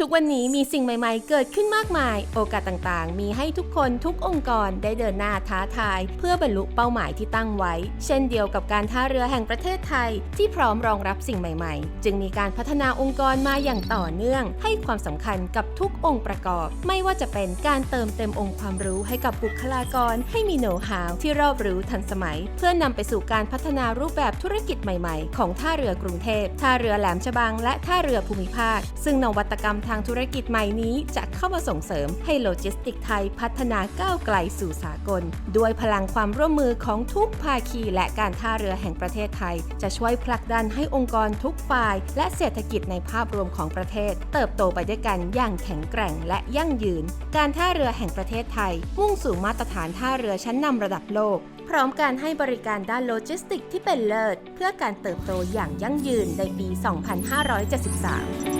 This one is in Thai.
ทุกวันนี้มีสิ่งใหม่ๆ เกิดขึ้นมากมาย โอกาสต่างๆ มีให้ทุกคนทุกองค์กรได้เดินหน้าท้าทาย เพื่อบรรลุเป้าหมายที่ตั้งไว้ เช่นเดียวกับการท่าเรือแห่งประเทศไทย ที่พร้อมรองรับสิ่งใหม่ๆ จึงมีการพัฒนาองค์กรมาอย่างต่อเนื่อง ให้ความสำคัญกับทุกองค์ประกอบ ไม่ว่าจะเป็นการเติมเต็มองค์ความรู้ให้กับบุคลากร ให้มีโน้ตฮาวที่รอบรู้ทันสมัย เพื่อนำไปสู่การพัฒนารูปแบบธุรกิจใหม่ ๆ ของท่าเรือกรุงเทพท่าเรือแหลมฉบังและท่าเรือภูมิภาค ซึ่งนวัตกรรมทางธุรกิจใหม่นี้จะเข้ามาส่งเสริมให้โลจิสติกไทยพัฒนาก้าวไกลสู่สากล ด้วยพลังความร่วมมือของทุกภาคีและการท่าเรือแห่งประเทศไทย จะช่วยผลักดันให้องค์กรทุกฝ่าย และเศรษฐกิจในภาพรวมของประเทศ เติบโตไปด้วยกันอย่างแข็งแกร่งและยั่งยืน การท่าเรือแห่งประเทศไทย มุ่งสู่มาตรฐานท่าเรือชั้นนำระดับโลกพร้อมการให้บริการด้านโลจิสติกที่เป็นเลิศ เพื่อการเติบโตอย่างยั่งยืนในปี 2573